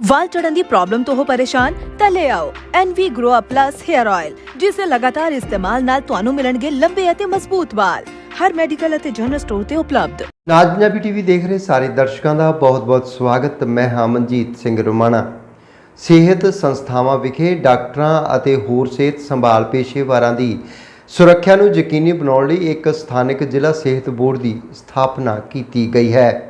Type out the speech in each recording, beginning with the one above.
ਵਾਲ ਚੜਨ ਦੀ ਪ੍ਰੋਬਲਮ ਤੋਂ ਹੋ ਪਰੇਸ਼ਾਨ, ਤਾਂ ਲੈ ਆਓ NV Grow Up Plus Hair Oil ਜਿਸ ਦੇ ਲਗਾਤਾਰ ਇਸਤੇਮਾਲ ਨਾਲ ਤੁਹਾਨੂੰ ਮਿਲਣਗੇ ਲੰਬੇ ਅਤੇ ਮਜ਼ਬੂਤ ਵਾਲ। ਹਰ ਮੈਡੀਕਲ ਅਤੇ ਜਨਰਲ ਸਟੋਰ ਤੇ ਉਪਲਬਧ। ਨਾਜ ਪੰਜਾਬੀ ਟੀਵੀ ਦੇਖ ਰਹੇ ਸਾਰੇ ਦਰਸ਼ਕਾਂ ਦਾ ਬਹੁਤ-ਬਹੁਤ ਸਵਾਗਤ। ਮੈਂ ਹਾਂ ਮਨਜੀਤ ਸਿੰਘ ਰੁਮਾਣਾ। ਸਿਹਤ ਸੰਸਥਾਵਾਂ ਵਿਖੇ ਡਾਕਟਰਾਂ ਅਤੇ ਹੋਰ ਸਿਹਤ ਸੰਭਾਲ ਪੇਸ਼ੇਵਰਾਂ ਦੀ ਸੁਰੱਖਿਆ ਨੂੰ ਯਕੀਨੀ ਬਣਾਉਣ ਲਈ ਇੱਕ ਸਥਾਨਕ ਜ਼ਿਲ੍ਹਾ ਸਿਹਤ ਬੋਰਡ ਦੀ ਸਥਾਪਨਾ ਕੀਤੀ ਗਈ ਹੈ।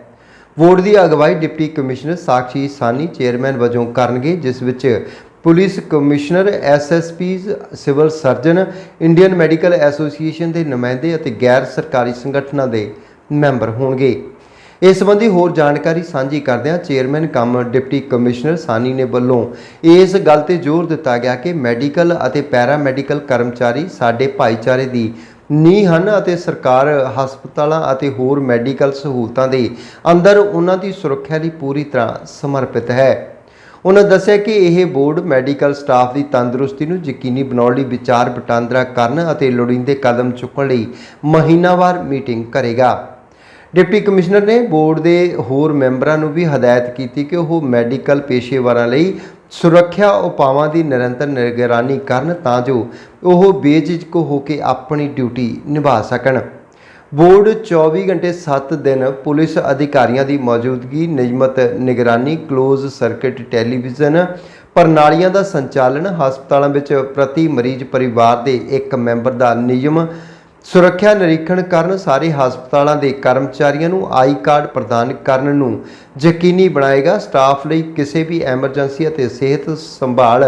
ਬੋਰਡ ਦੀ ਅਗਵਾਈ deputy commissioner Sakshi Sawhney chairman ਵਜੋਂ ਕਰਨਗੇ, ਜਿਸ ਵਿੱਚ police commissioner SSPs civil surgeon, Indian medical association ਦੇ ਨੁਮਾਇੰਦੇ ਅਤੇ ਗੈਰ ਸਰਕਾਰੀ ਸੰਗਠਨਾਂ ਦੇ ਮੈਂਬਰ ਹੋਣਗੇ। ਇਸ ਸੰਬੰਧੀ ਹੋਰ ਜਾਣਕਾਰੀ ਸਾਂਝੀ ਕਰਦਿਆਂ chairman cum deputy commissioner Sawhney ਨੇ ਵੱਲੋਂ ਇਸ ਗੱਲ ਤੇ ਜ਼ੋਰ ਦਿੱਤਾ ਗਿਆ ਕਿ ਮੈਡੀਕਲ ਅਤੇ ਪੈਰਾ ਮੈਡੀਕਲ ਕਰਮਚਾਰੀ ਸਾਡੇ ਭਾਈਚਾਰੇ ਦੀ ਨੀਂਹ ਹਨ ਅਤੇ ਸਰਕਾਰ ਹਸਪਤਾਲਾਂ ਅਤੇ ਹੋਰ ਮੈਡੀਕਲ ਸਹੂਲਤਾਂ ਦੇ ਅੰਦਰ ਉਹਨਾਂ ਦੀ ਸੁਰੱਖਿਆ ਲਈ ਪੂਰੀ ਤਰ੍ਹਾਂ ਸਮਰਪਿਤ ਹੈ। ਉਹਨਾਂ ਦੱਸਿਆ ਕਿ ਇਹ ਬੋਰਡ ਮੈਡੀਕਲ ਸਟਾਫ ਦੀ ਤੰਦਰੁਸਤੀ ਨੂੰ ਯਕੀਨੀ ਬਣਾਉਣ ਲਈ ਵਿਚਾਰ ਵਟਾਂਦਰਾ ਕਰਨ ਅਤੇ ਲੋੜੀਂਦੇ ਕਦਮ ਚੁੱਕਣ ਲਈ ਮਹੀਨਾਵਾਰ ਮੀਟਿੰਗ ਕਰੇਗਾ। ਡਿਪਟੀ ਕਮਿਸ਼ਨਰ ਨੇ ਬੋਰਡ ਦੇ ਹੋਰ ਮੈਂਬਰਾਂ ਨੂੰ ਵੀ ਹਦਾਇਤ ਕੀਤੀ ਕਿ ਉਹ ਮੈਡੀਕਲ ਪੇਸ਼ੇਵਰਾਂ ਲਈ ਸੁਰੱਖਿਆ ਉਪਾਵਾਂ ਦੀ ਨਿਰੰਤਰ ਨਿਗਰਾਨੀ ਕਰਨ ਤਾਂ ਜੋ ਉਹ ਬੇਝਿਜਕ ਹੋ ਕੇ ਆਪਣੀ ਡਿਊਟੀ ਨਿਭਾ ਸਕਣ। ਬੋਰਡ 24 ਘੰਟੇ 7 ਦਿਨ ਪੁਲਿਸ ਅਧਿਕਾਰੀਆਂ ਦੀ ਮੌਜੂਦਗੀ, ਨਿਯਮਤ ਨਿਗਰਾਨੀ, ਕਲੋਜ਼ ਸਰਕਟ ਟੈਲੀਵਿਜ਼ਨ, ਪ੍ਰਣਾਲੀਆਂ ਦਾ ਸੰਚਾਲਨ, ਹਸਪਤਾਲਾਂ ਵਿੱਚ ਪ੍ਰਤੀ ਮਰੀਜ਼ ਪਰਿਵਾਰ ਦੇ ਇੱਕ ਮੈਂਬਰ ਦਾ ਨਿਯਮ ਸੁਰੱਖਿਆ ਨਿਰੀਖਣ ਕਰਨ ਸਾਰੇ ਹਸਪਤਾਲਾਂ ਦੇ ਕਰਮਚਾਰੀਆਂ ਨੂੰ ਆਈ ਕਾਰਡ ਪ੍ਰਦਾਨ ਕਰਨ ਨੂੰ ਯਕੀਨੀ ਬਣਾਏਗਾ। ਸਟਾਫ ਲਈ ਕਿਸੇ ਵੀ ਐਮਰਜੈਂਸੀ ਅਤੇ ਸਿਹਤ ਸੰਭਾਲ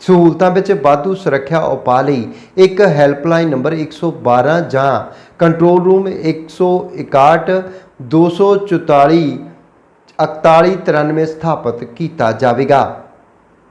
ਸਹੂਲਤਾਂ ਵਿੱਚ ਵਾਧੂ ਸੁਰੱਖਿਆ ਉਪਾਅ ਲਈ ਇੱਕ ਹੈਲਪਲਾਈਨ ਨੰਬਰ 112 ਜਾਂ ਕੰਟਰੋਲ ਰੂਮ 161 244 4193 ਸਥਾਪਿਤ ਕੀਤਾ ਜਾਵੇਗਾ।